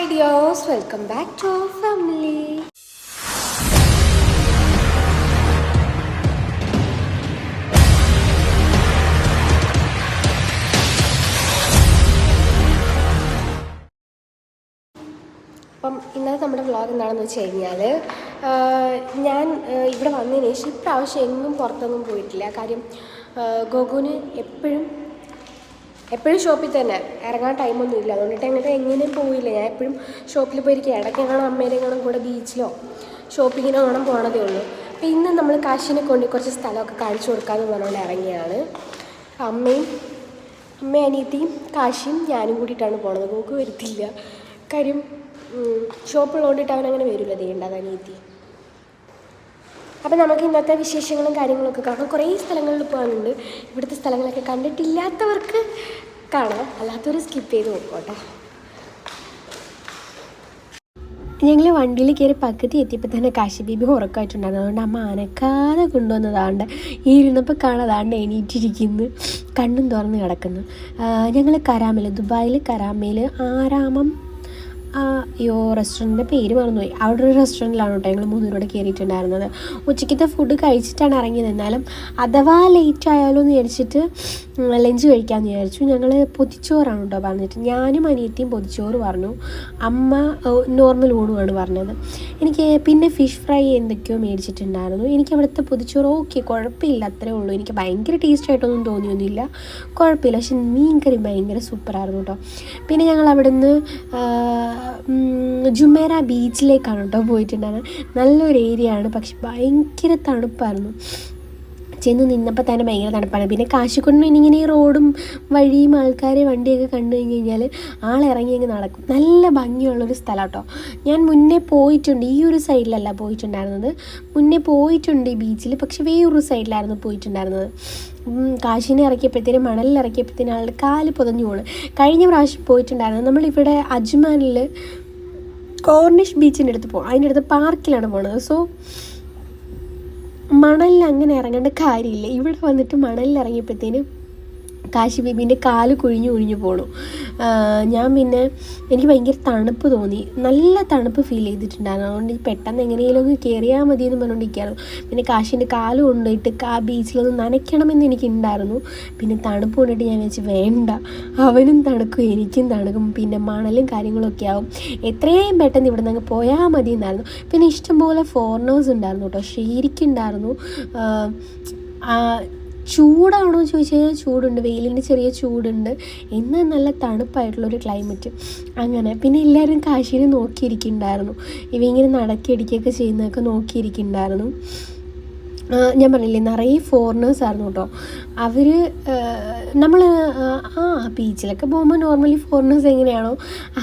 Hi dears welcome back to our family അപ്പം ഇന്നത്തെ നമ്മുടെ വ്ളോഗ് എന്താണെന്ന് വെച്ച് കഴിഞ്ഞാൽ ഞാൻ ഇവിടെ വന്നതിന് ശേഷം ഇപ്രാവശ്യം എങ്ങും പുറത്തൊന്നും പോയിട്ടില്ല. കാര്യം ഗോകുവിന് എപ്പോഴും എപ്പോഴും ഷോപ്പിൽ തന്നെ. ഇറങ്ങാൻ ടൈമൊന്നും ഇല്ല. അതുകൊണ്ടിട്ട് എങ്ങനെ എങ്ങനെയും പോയില്ല. ഞാൻ എപ്പോഴും ഷോപ്പിൽ പോയിരിക്കുക ഇടയ്ക്ക് ഞങ്ങളും അമ്മേനെ കാണാൻ കൂടെ ബീച്ചിലോ ഷോപ്പിങ്ങിനോ കാണാൻ പോകണതേ ഉള്ളൂ. അപ്പോൾ ഇന്ന് നമ്മൾ കാശിനെ കൊണ്ട് കുറച്ച് സ്ഥലമൊക്കെ കാണിച്ചു കൊടുക്കാമെന്ന് പറഞ്ഞുകൊണ്ട് ഇറങ്ങിയാണ്. അമ്മയും അമ്മയും അനിയത്തിയും കാശിയും ഞാനും കൂടിയിട്ടാണ് പോണത്. നോക്ക് വരുത്തില്ല. കാര്യം ഷോപ്പുള്ളതുകൊണ്ടിട്ട് അവൻ അങ്ങനെ വരില്ല ചെയ്യേണ്ടത് അനിയത്തി. അപ്പം നമുക്ക് ഇന്നത്തെ വിശേഷങ്ങളും കാര്യങ്ങളൊക്കെ കാണാം. കുറേ സ്ഥലങ്ങളിൽ പോകാനുണ്ട്. ഇവിടുത്തെ സ്ഥലങ്ങളൊക്കെ കണ്ടിട്ടില്ലാത്തവർക്ക് കാണാം അല്ലാത്തവർ സ്കിപ്പ് ചെയ്ത് നോക്കോട്ടെ ഞങ്ങൾ വണ്ടിയിൽ കയറി പകുതി എത്തിയപ്പോൾ തന്നെ കാശി ബീബി ഉറക്കമായിട്ടുണ്ടായിരുന്നു. അതുകൊണ്ട് അമ്മ അനക്കാതെ കൊണ്ടുവന്നതാണ്ട് ഈ ഇരുന്നപ്പോൾ കാണാതാണ്ട് എണീറ്റിരിക്കുന്നു. കണ്ണും തുറന്ന് കിടക്കുന്നു. ഞങ്ങൾ കരാമയിൽ ദുബായിൽ കരാമയിൽ ആരാമം അയ്യോ റെസ്റ്റോറന്റിന്റെ പേര് മറന്നുപോയി. അവിടെ ഒരു റെസ്റ്റോറന്റിലാണ് കേട്ടോ ഞങ്ങൾ മൂന്നൂരോടെ കയറിയിട്ടുണ്ടായിരുന്നത് ഉച്ചയ്ക്കത്തെ ഫുഡ് കഴിച്ചിട്ടാണ് ഇറങ്ങിയത്. എന്നാലും അഥവാ ലേറ്റ് ആയാലോ എന്ന് വിചാരിച്ചിട്ട് ലഞ്ച് കഴിക്കാമെന്ന് വിചാരിച്ചു. ഞങ്ങൾ പൊതിച്ചോറാണ് കേട്ടോ പറഞ്ഞിട്ട്. ഞാനും അനിയത്തിയും പൊതിച്ചോറ് പറഞ്ഞു. അമ്മ നോർമൽ ഊണുമാണ് പറഞ്ഞത്. എനിക്ക് പിന്നെ ഫിഷ് ഫ്രൈ എന്തൊക്കെയോ മേടിച്ചിട്ടുണ്ടായിരുന്നു. എനിക്ക് അവിടുത്തെ പൊതിച്ചോറ് ഓക്കെ കുഴപ്പമില്ല അത്രേ ഉള്ളൂ. എനിക്ക് ഭയങ്കര ടേസ്റ്റ് ആയിട്ടൊന്നും തോന്നിയൊന്നുമില്ല. കുഴപ്പമില്ല. പക്ഷെ മീൻ കറി ഭയങ്കര സൂപ്പറായിരുന്നു കേട്ടോ പിന്നെ ഞങ്ങൾ അവിടുന്ന് ജുമേര ബീച്ചിലേക്കാണ് കേട്ടോ പോയിട്ടുണ്ടായിരുന്നത്. നല്ലൊരു ഏരിയ ആണ്. പക്ഷെ ഭയങ്കര തണുപ്പായിരുന്നു. ചെന്ന് നിന്നപ്പോൾ തന്നെ ഭയങ്കര തണുപ്പാണ്. പിന്നെ കാശിക്കൊണ്ടും ഇങ്ങനെ ഈ റോഡും വഴിയും ആൾക്കാരെ വണ്ടിയൊക്കെ കണ്ടു കഴിഞ്ഞ് കഴിഞ്ഞാൽ ആളിറങ്ങി അങ്ങ് നടക്കും. നല്ല ഭംഗിയുള്ളൊരു സ്ഥലം കേട്ടോ ഞാൻ മുന്നേ പോയിട്ടുണ്ട് ഈ ഒരു സൈഡിലല്ല പോയിട്ടുണ്ടായിരുന്നത്. മുന്നേ പോയിട്ടുണ്ട് ഈ ബീച്ചിൽ പക്ഷെ വേറൊരു സൈഡിലായിരുന്നു പോയിട്ടുണ്ടായിരുന്നത്. കാശിനെ ഇറക്കിയപ്പോഴത്തേനും മണലിൽ ഇറക്കിയപ്പോഴത്തേനും ആളുടെ കാൽ പൊതഞ്ഞു പോണ്. കഴിഞ്ഞ പ്രാവശ്യം പോയിട്ടുണ്ടായിരുന്നു. നമ്മളിവിടെ അജ്മാനിൽ കോർണിഷ് ബീച്ചിന്റെ അടുത്ത് പോകും അതിന്റെ അടുത്ത് പാർക്കിലാണ് പോണത്. സോ മണലിൽ അങ്ങനെ ഇറങ്ങേണ്ട കാര്യമില്ല. ഇവിടെ വന്നിട്ട് മണലിൽ ഇറങ്ങിയപ്പോഴത്തേനും കാശി ബേബീന്റെ കാൽ കുഴിഞ്ഞു കുഴിഞ്ഞു പോണു. ഞാൻ പിന്നെ എനിക്ക് ഭയങ്കര തണുപ്പ് തോന്നി. നല്ല തണുപ്പ് ഫീൽ ചെയ്തിട്ടുണ്ടായിരുന്നു. അതുകൊണ്ട് പെട്ടെന്ന് എങ്ങനെയെങ്കിലും ഒന്ന് കയറിയാൽ മതി എന്ന് പറഞ്ഞുകൊണ്ടിരിക്കുകയായിരുന്നു പിന്നെ കാശിന്റെ കാൽ കൊണ്ടുപോയിട്ട് ആ ബീച്ചിലൊന്ന് നനയ്ക്കണമെന്ന് എനിക്കുണ്ടായിരുന്നു. പിന്നെ തണുപ്പ് കൊണ്ടിട്ട് ഞാൻ വെച്ച് വേണ്ട. അവനും തണുക്കും എനിക്കും തണുക്കും. പിന്നെ മണലും കാര്യങ്ങളൊക്കെ ആവും. എത്രയും പെട്ടെന്ന് ഇവിടെ നിന്ന് പോയാൽ മതി എന്നായിരുന്നു പിന്നെ ഇഷ്ടംപോലെ ഫോറിനേഴ്സ് ഉണ്ടായിരുന്നു കേട്ടോ. ശരിക്കുണ്ടായിരുന്നു. ചൂടാണോ എന്ന് ചോദിച്ചു കഴിഞ്ഞാൽ ചൂടുണ്ട്. വെയിലിന് ചെറിയ ചൂടുണ്ട്. എന്നാൽ നല്ല തണുപ്പായിട്ടുള്ളൊരു ക്ലൈമറ്റ് അങ്ങനെ. പിന്നെ എല്ലാവരും കാശിനെ നോക്കിയിരിക്കുന്നുണ്ടായിരുന്നു. ഇവ ഇങ്ങനെ നടക്കിയടിക്കുകയൊക്കെ ചെയ്യുന്നതൊക്കെ നോക്കിയിരിക്കുന്നുണ്ടായിരുന്നു. ഞാൻ പറഞ്ഞില്ലേ നിറയെ ഫോറിനേഴ്സ് ആയിരുന്നു കേട്ടോ. അവർ നമ്മൾ ആ ബീച്ചിലൊക്കെ പോകുമ്പോൾ നോർമലി ഫോറിനേഴ്സ് എങ്ങനെയാണോ?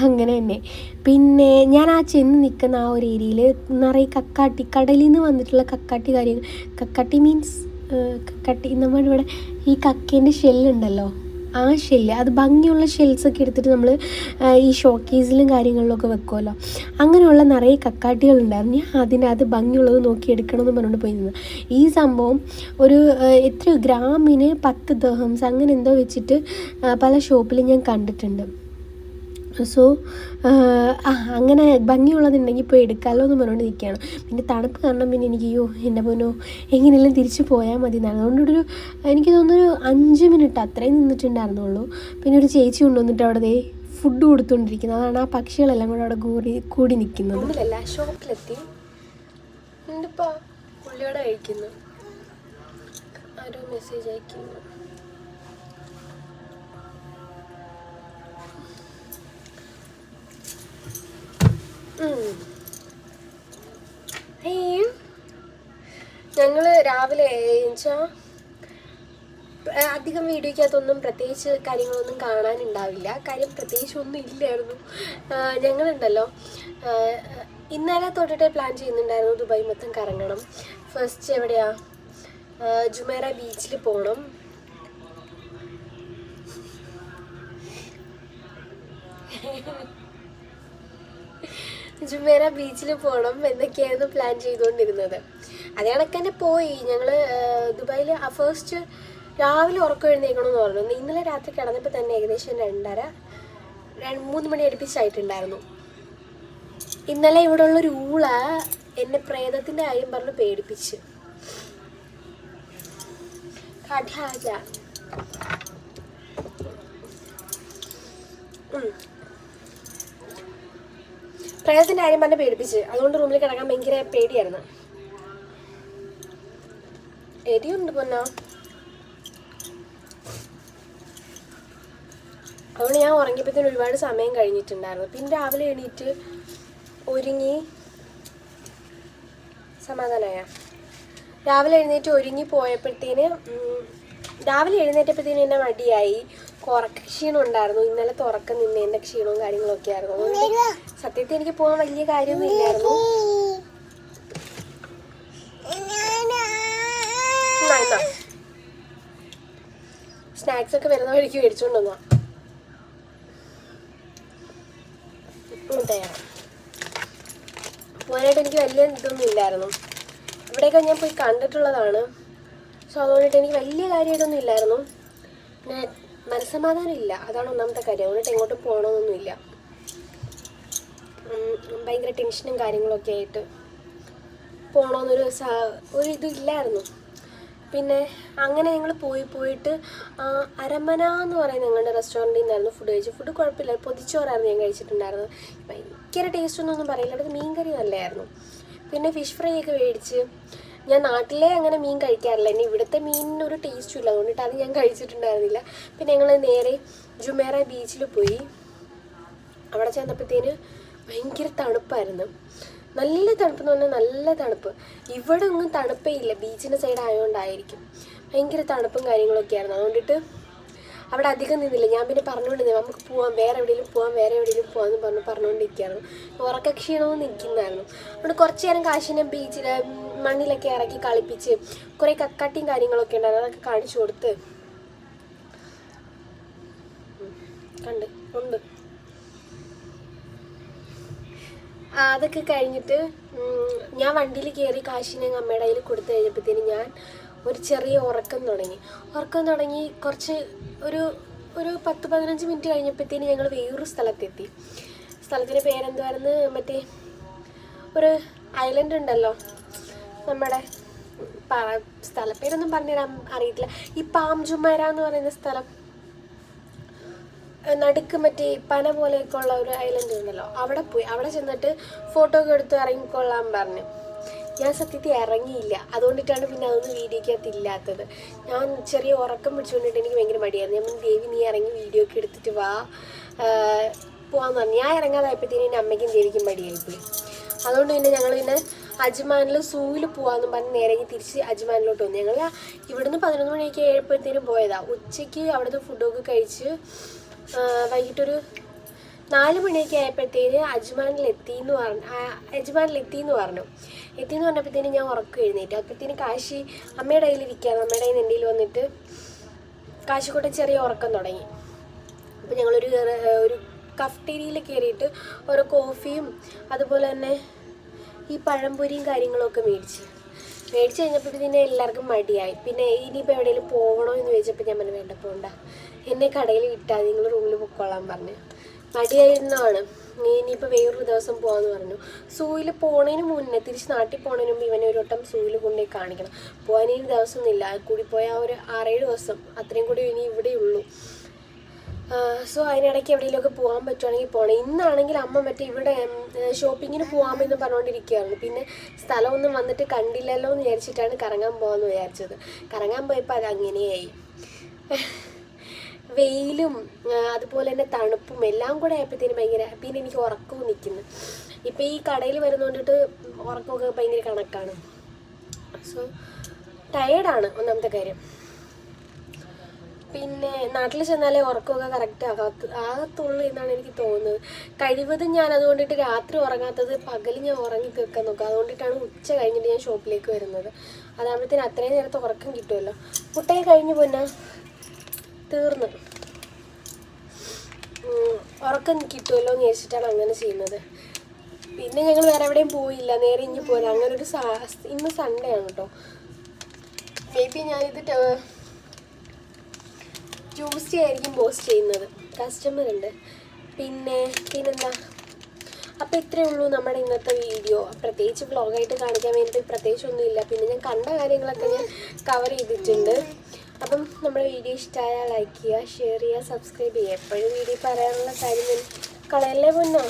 അങ്ങനെ തന്നെ. പിന്നെ ഞാൻ ആ ചെന്ന് നിൽക്കുന്ന ആ ഒരു ഏരിയയിൽ നിറയെ കക്കാട്ടി കടലിൽ നിന്ന് വന്നിട്ടുള്ള കക്കാട്ടി കാര്യങ്ങൾ. കക്കാട്ടി മീൻസ് കക്കാട്ടി നമ്മളിവിടെ ഈ കക്കേന്റെ ഷെല്ലുണ്ടല്ലോ ആ ഷെല്ല് അത് ഭംഗിയുള്ള ഷെൽസൊക്കെ എടുത്തിട്ട് നമ്മൾ ഈ ഷോക്കേസിലും കാര്യങ്ങളിലൊക്കെ വെക്കുമല്ലോ അങ്ങനെയുള്ള നിറയെ കക്കാട്ടികളുണ്ടായിരുന്നു. ഞാൻ അതിന്റെ അത് ഭംഗിയുള്ളത് നോക്കി എടുക്കണമെന്ന് പറഞ്ഞുകൊണ്ട് പോയി നിന്ന് ഈ സംഭവം ഒരു എത്ര എത്രയോ ഗ്രാമിന് പത്ത് ദഹംസ് അങ്ങനെ എന്തോ വെച്ചിട്ട് പല ഷോപ്പിലും ഞാൻ കണ്ടിട്ടുണ്ട്. സോ അങ്ങനെ ഭംഗിയുള്ളതുണ്ടെങ്കിൽ പോയി എടുക്കാമല്ലോ എന്ന് പറഞ്ഞുകൊണ്ട് നിൽക്കുകയാണ് പിന്നെ തണുപ്പ് കാരണം പിന്നെ എനിക്ക് അയ്യോ എന്റെ പോനോ എങ്ങനെയെല്ലാം തിരിച്ച് പോയാൽ മതി എന്നാണ്. അതുകൊണ്ടൊരു എനിക്ക് തോന്നുന്നൊരു അഞ്ച് മിനിറ്റ് അത്രയും നിന്നിട്ടുണ്ടായിരുന്നുള്ളൂ. പിന്നെ ഒരു ചേച്ചി കൊണ്ടുവന്നിട്ട് അവിടെ ദേ ഫുഡ് കൊടുത്തുകൊണ്ടിരിക്കുന്നത് അതാണ് ആ പക്ഷികളെല്ലാം കൂടെ അവിടെ കൂടി കൂടി നിൽക്കുന്നത്. ഷോപ്പിലെത്തി. പുള്ളിയോടെ കഴിക്കുന്നു. ആരോ മെസ്സേജ് അയക്കുന്നു. ഞങ്ങൾ രാവിലെ വെച്ചാൽ അധികം വീഡിയോയ്ക്കകത്തൊന്നും പ്രത്യേകിച്ച് കാര്യങ്ങളൊന്നും കാണാനുണ്ടാവില്ല. കാര്യം പ്രത്യേകിച്ച് ഒന്നും ഇല്ലായിരുന്നു ഞങ്ങളുണ്ടല്ലോ. ഇന്നലെ തൊട്ടിട്ടേ പ്ലാൻ ചെയ്യുന്നുണ്ടായിരുന്നു ദുബായ് മൊത്തം കറങ്ങണം. ഫസ്റ്റ് എവിടെയാ? ജുമേറ ബീച്ചിൽ പോകണം ജുമേറ ബീച്ചിൽ പോകണം എന്നൊക്കെയായിരുന്നു പ്ലാൻ ചെയ്തുകൊണ്ടിരുന്നത്. അതേ തന്നെ പോയി. ഞങ്ങൾ ദുബായിൽ ഫസ്റ്റ് രാവിലെ ഉറക്കം എഴുന്നേക്കണമെന്ന് പറഞ്ഞു. ഇന്നലെ രാത്രി കിടന്നപ്പോൾ തന്നെ ഏകദേശം രണ്ടര രണ്ട് മൂന്ന് മണി അടുപ്പിച്ചായിട്ടുണ്ടായിരുന്നു. ഇന്നലെ ഇവിടെ ഉള്ള ഒരു ഊള എന്നെ പ്രേതത്തിന്റെ കാര്യം പറഞ്ഞ് പേടിപ്പിച്ച്. കഠാജ പ്രേതത്തിന്റെ കാര്യം പറഞ്ഞ് പേടിപ്പിച്ച്. അതുകൊണ്ട് റൂമിൽ കിടക്കാൻ ഭയങ്കര പേടിയായിരുന്നു. എരിയുണ്ട് പൊന്നോ. അതുകൊണ്ട് ഞാൻ ഉറങ്ങിയപ്പോഴത്തേന് ഒരുപാട് സമയം കഴിഞ്ഞിട്ടുണ്ടായിരുന്നു. പിന്നെ രാവിലെ എണീറ്റ് ഒരുങ്ങി സമാധാനമായ രാവിലെ എഴുന്നേറ്റ് ഒരുങ്ങി പോയപ്പോഴത്തേന് രാവിലെ എഴുന്നേറ്റപ്പോഴത്തേന് എന്നെ മടിയായി. ഉറക്ക ക്ഷീണം ഉണ്ടായിരുന്നു. ഇന്നലെ തുറക്കം നിന്നതിന്റെ ക്ഷീണവും കാര്യങ്ങളൊക്കെ ആയിരുന്നു. സത്യത്തിൽ എനിക്ക് പോകാൻ വലിയ കാര്യമൊന്നും ഇല്ലായിരുന്നു. സ്നാക്സ് ഒക്കെ വരുന്ന വഴിക്ക് മേടിച്ചുകൊണ്ട് വന്നാ. പോകാനായിട്ട് എനിക്ക് വലിയ ഇതൊന്നും ഇല്ലായിരുന്നു. ഇവിടെയൊക്കെ ഞാൻ പോയി കണ്ടിട്ടുള്ളതാണ്. സോ അതുകൊണ്ടിട്ട് എനിക്ക് വലിയ കാര്യമായിട്ടൊന്നും ഇല്ലായിരുന്നു. പിന്നെ മനസ്സമാധാനം ഇല്ല. അതാണ് ഒന്നാമത്തെ കാര്യം. അതുകൊണ്ടിട്ട് എങ്ങോട്ടും പോകണമെന്നൊന്നുമില്ല ഭയങ്കര ടെൻഷനും കാര്യങ്ങളൊക്കെ ആയിട്ട് പോകണമെന്നൊരു ഒരു ഇതില്ലായിരുന്നു പിന്നെ അങ്ങനെ ഞങ്ങൾ പോയി പോയിട്ട് അരമന എന്ന് പറയുന്ന ഞങ്ങളുടെ റെസ്റ്റോറന്റിൽ നിന്നായിരുന്നു ഫുഡ് കഴിച്ചു ഫുഡ് കുഴപ്പമില്ല. പൊതിച്ചോറായിരുന്നു ഞാൻ കഴിച്ചിട്ടുണ്ടായിരുന്നത്. ഭയങ്കര ടേസ്റ്റ് ഒന്നും പറയില്ല. അവിടുത്തെ മീൻ കറി നല്ലതായിരുന്നു പിന്നെ ഫിഷ് ഫ്രൈ ഒക്കെ മേടിച്ച് ഞാൻ നാട്ടിലെ അങ്ങനെ മീൻ കഴിക്കാറില്ല. എന്നെ ഇവിടുത്തെ മീനിന് ഒരു ടേസ്റ്റും ഇല്ല. അതുകൊണ്ടിട്ട് അത് ഞാൻ കഴിച്ചിട്ടുണ്ടായിരുന്നില്ല. പിന്നെ ഞങ്ങൾ നേരെ ജുമേറ ബീച്ചിൽ പോയി. അവിടെ ചെന്നപ്പോഴത്തേന് ഭയങ്കര തണുപ്പായിരുന്നു. നല്ല തണുപ്പ് എന്ന് പറഞ്ഞാൽ നല്ല തണുപ്പ്. ഇവിടെ ഒന്നും തണുപ്പേ ഇല്ല. ബീച്ചിന്റെ സൈഡ് ആയതുകൊണ്ടായിരിക്കും ഭയങ്കര തണുപ്പും കാര്യങ്ങളൊക്കെ ആയിരുന്നു. അതുകൊണ്ടിട്ട് അവിടെ അധികം നിന്നില്ല. ഞാൻ പിന്നെ പറഞ്ഞുകൊണ്ടിരുന്നത് നമുക്ക് പോവാം വേറെ എവിടെയെങ്കിലും പോവാം വേറെ എവിടെയെങ്കിലും പോകാമെന്ന് പറഞ്ഞ് പറഞ്ഞുകൊണ്ടിരിക്കുകയായിരുന്നു ഉറക്ക ക്ഷീണവും നിൽക്കുന്നതായിരുന്നു അവിടെ കുറച്ച് നേരം കാശിനെ ബീച്ചിൽ മണ്ണിലൊക്കെ ഇറക്കി കളിപ്പിച്ച് കുറേ കക്കട്ടിയും കാര്യങ്ങളൊക്കെ ഉണ്ടായിരുന്നു. അതൊക്കെ കാണിച്ചു കൊടുത്ത്. കണ്ട് ഉണ്ട്. അതൊക്കെ കഴിഞ്ഞിട്ട് ഞാൻ വണ്ടിയിൽ കയറി കാശിനെ അമ്മയുടെ കയ്യിൽ കൊടുത്തു കഴിഞ്ഞപ്പോഴത്തേന് ഞാൻ ഒരു ചെറിയ ഉറക്കം തുടങ്ങി. ഉറക്കം തുടങ്ങി കുറച്ച് ഒരു ഒരു പത്ത് പതിനഞ്ച് മിനിറ്റ് കഴിഞ്ഞപ്പോഴത്തേന് ഞങ്ങൾ വേറൊരു സ്ഥലത്തെത്തി. സ്ഥലത്തിന്റെ പേരെന്തുവായിരുന്നു മറ്റേ ഒരു ഐലൻഡ് ഉണ്ടല്ലോ. നമ്മുടെ സ്ഥലപ്പേരൊന്നും പറഞ്ഞുതരാൻ അറിയത്തില്ല. ഈ പാം ജുമേര എന്ന് പറയുന്ന സ്ഥലം. നടുക്ക് മറ്റേ പന പോലെയൊക്കെ ഉള്ള ഒരു ഐലൻഡ് ഉണ്ടല്ലോ. അവിടെ പോയി. അവിടെ ചെന്നിട്ട് ഫോട്ടോ ഒക്കെ എടുത്ത് ഇറങ്ങിക്കൊള്ളാൻ പറഞ്ഞു. ഞാൻ സത്യത്തിൽ ഇറങ്ങിയില്ല. അതുകൊണ്ടിട്ടാണ് പിന്നെ അതൊന്നും വീഡിയോക്കകത്ത് ഇല്ലാത്തത് ഞാൻ ചെറിയ ഉറക്കം പിടിച്ചുകൊണ്ടിട്ട് എനിക്ക് ഭയങ്കര മടിയായിരുന്നു. ഞാൻ ദേവി നീ ഇറങ്ങി വീഡിയോ ഒക്കെ എടുത്തിട്ട് വാ. പോവാന്ന് പറഞ്ഞു. ഞാൻ ഇറങ്ങാതായപ്പോഴത്തേനും എന്റെ അമ്മയ്ക്കും ദേവിക്കും മടിയായിപ്പോയി. അതുകൊണ്ട് പിന്നെ ഞങ്ങൾ പിന്നെ അജ്മാനിൽ സൂവിൽ പോകാമെന്നും പറഞ്ഞ് നേരെ തിരിച്ച് അജ്മാനിലോട്ട് വന്നു. ഞങ്ങൾ ഇവിടുന്ന് പതിനൊന്ന് മണിയൊക്കെ ആയപ്പോഴത്തേനും പോയതാ. ഉച്ചയ്ക്ക് അവിടുത്തെ ഫുഡൊക്കെ കഴിച്ച് വൈകിട്ടൊരു നാല് മണിയൊക്കെ ആയപ്പോഴത്തേന് അജ്മാനിലെത്തി എന്ന് പറഞ്ഞു അജ്മാനിലെത്തി എന്ന് പറഞ്ഞു. എത്തി എന്ന് പറഞ്ഞപ്പോഴത്തേന് ഞാൻ ഉറക്കം എഴുന്നേറ്റ്. അപ്പോഴത്തേന് കാശി അമ്മയുടെ കയ്യിൽ ഇരിക്കുകയാണ്. അമ്മയുടെ കയ്യിൽ എന്റെ വന്നിട്ട് കാശിക്കോട്ടെ ചെറിയ ഉറക്കം തുടങ്ങി. അപ്പോൾ ഞങ്ങളൊരു ഒരു കഫ്റ്റീരിയയിൽ കയറിയിട്ട് ഓരോ കോഫിയും അതുപോലെ തന്നെ ഈ പഴംപൊരിയും കാര്യങ്ങളൊക്കെ മേടിച്ച്. മേടിച്ച് കഴിഞ്ഞപ്പോൾ എല്ലാവർക്കും മടിയായി. പിന്നെ ഇനിയിപ്പോൾ എവിടെയെങ്കിലും പോകണോ എന്ന് ചോദിച്ചപ്പോൾ ഞാൻ പറഞ്ഞു വേണ്ട പോകണ്ട എന്നെ കടയിൽ വിട്ടാൽ നിങ്ങൾ റൂമിൽ പൊക്കോളാൻ പറഞ്ഞു. മടിയായിരുന്നതാണ് നീ ഇനിയിപ്പോൾ വേറൊരു ദിവസം പോകാമെന്ന് പറഞ്ഞു. സൂയിൽ പോണതിന് മുന്നേ തിരിച്ച് നാട്ടിൽ പോണതിന് മുമ്പ് ഇവനെ ഒരു വട്ടം സൂയിൽ കൊണ്ടുപോയി കാണിക്കണം. പോകാൻ ഇനി ദിവസമൊന്നുമില്ല. കൂടി പോയാൽ ഒരു ആറേഴ് ദിവസം. അത്രയും കൂടി ഇനി ഇവിടെ ഉള്ളൂ. സോ അതിനിടയ്ക്ക് എവിടെയെങ്കിലുമൊക്കെ പോകാൻ പറ്റുവാണെങ്കിൽ പോകണം ഇന്നാണെങ്കിൽ അമ്മ മറ്റേ ഇവിടെ ഷോപ്പിങ്ങിന് പോകാമെന്ന് പറഞ്ഞുകൊണ്ടിരിക്കുകയായിരുന്നു പിന്നെ സ്ഥലമൊന്നും വന്നിട്ട് കണ്ടില്ലല്ലോ എന്ന് വിചാരിച്ചിട്ടാണ് കറങ്ങാൻ പോകാമെന്ന് വിചാരിച്ചത്. കറങ്ങാൻ പോയപ്പോൾ അത് അങ്ങനെയായി വെയിലും അതുപോലെ തന്നെ തണുപ്പും എല്ലാം കൂടെ ആയപ്പോഴത്തേനും ഭയങ്കര പിന്നെ എനിക്ക് ഉറക്കവും നിൽക്കുന്നു ഇപ്പം ഈ കടയിൽ വരുന്നോണ്ടിട്ട് ഉറക്കമൊക്കെ ഭയങ്കര കണക്കാണ്. സോ ടയേർഡാണ് ഒന്നാമത്തെ കാര്യം. പിന്നെ നാട്ടിൽ ചെന്നാലേ ഉറക്കമൊക്കെ കറക്റ്റ് ആകാത്ത ആകത്തുള്ളൂ എന്നാണ് എനിക്ക് തോന്നുന്നത്. കഴിവതും ഞാൻ അതുകൊണ്ടിട്ട് രാത്രി ഉറങ്ങാത്തത് പകൽ ഞാൻ ഉറങ്ങി തീർക്കാൻ നോക്കുക അതുകൊണ്ടിട്ടാണ് ഉച്ച കഴിഞ്ഞിട്ട് ഞാൻ ഷോപ്പിലേക്ക് വരുന്നത്. അതാകുമ്പോഴത്തേന് അത്രയും നേരത്തെ ഉറക്കം കിട്ടുമല്ലോ. മുട്ടയെ കഴിഞ്ഞു പോന്ന? തീർന്ന്. ഉറക്കം കിട്ടുമല്ലോ എന്ന് വിചാരിച്ചിട്ടാണ് അങ്ങനെ ചെയ്യുന്നത്. പിന്നെ ഞങ്ങൾ വേറെ എവിടെയും പോയില്ല. നേരെ ഇനി പോലെ അങ്ങനെ ഒരു സാ ഇന്ന് സൺഡേ ആണ് കേട്ടോ മേ ബി ഞാനിത് ട്യൂസ്ഡേ ആയിരിക്കും പോസ്റ്റ് ചെയ്യുന്നത്. കസ്റ്റമർ ഉണ്ട്. പിന്നെ പിന്നെന്താ? അപ്പോൾ ഇത്രയേ ഉള്ളൂ നമ്മുടെ ഇന്നത്തെ വീഡിയോ പ്രത്യേകിച്ച് ബ്ലോഗായിട്ട് കാണിക്കാൻ വേണ്ടിയിട്ട് പ്രത്യേകിച്ചൊന്നുമില്ല പിന്നെ ഞാൻ കണ്ട കാര്യങ്ങളൊക്കെ ഞാൻ കവർ ചെയ്തിട്ടുണ്ട്. അപ്പം നമ്മുടെ വീഡിയോ ഇഷ്ടമായാൽ ലൈക്ക് ചെയ്യുക ഷെയർ ചെയ്യുക സബ്സ്ക്രൈബ് ചെയ്യുക. എപ്പോഴും വീഡിയോ പറയാനുള്ള കാര്യം കളയല്ലേ പൊന്നോ?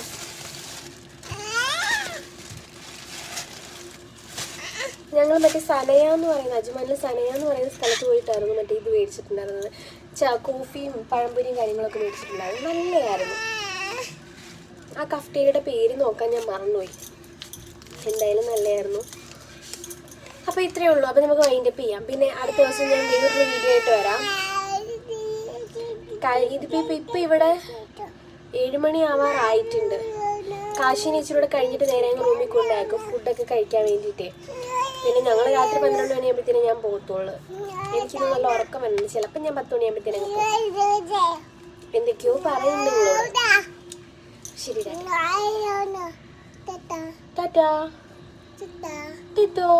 ഞങ്ങൾ മറ്റേ സനയ എന്ന് പറയുന്ന അജ്മാനിൽ സനയ എന്ന് പറയുന്ന സ്ഥലത്ത് പോയിട്ടായിരുന്നു മറ്റേ ഇത് മേടിച്ചിട്ടുണ്ടായിരുന്നത്. ചാ കോഫിയും പഴംപൊരിയും കാര്യങ്ങളൊക്കെ മേടിച്ചിട്ടുണ്ടായിരുന്നു. നല്ലതായിരുന്നു. ആ കഫ്റ്റേരിയുടെ പേര് നോക്കാൻ ഞാൻ മറന്നുപോയി. എന്തായാലും നല്ലതായിരുന്നു. അപ്പോൾ ഇത്രയേ ഉള്ളൂ. അപ്പോൾ നമുക്ക് വൈൻഡപ്പ് ചെയ്യാം. പിന്നെ അടുത്ത ദിവസം ഞാൻ വേറൊരു വീഡിയോ ആയിട്ട് വരാം. ഇതിപ്പോ ഇതിപ്പോൾ ഇപ്പോൾ ഇപ്പോൾ ഇവിടെ ഏഴുമണി ആവാറായിട്ടുണ്ട് കാശിനി ഇച്ചിരൂടെ കഴിഞ്ഞിട്ട് നേരെ ഞങ്ങൾ റൂമിൽ കൊണ്ടാക്കും ഫുഡൊക്കെ കഴിക്കാൻ വേണ്ടിയിട്ടേ. പിന്നെ ഞങ്ങൾ രാത്രി പന്ത്രണ്ട് മണിയാകുമ്പോഴത്തേനും ഞാൻ പോകത്തുള്ളൂ. എനിക്കിത് നല്ല ഉറക്കം വരുന്നുണ്ട് ചിലപ്പോൾ ഞാൻ പത്ത് മണിയാകുമ്പോഴത്തേനും എന്തൊക്കെയോ പറയുന്നുണ്ട് നിങ്ങളോട് ശരി ടാറ്റാ. ടിറ്റോ. ടാറ്റാ.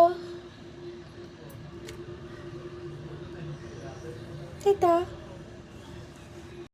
对的。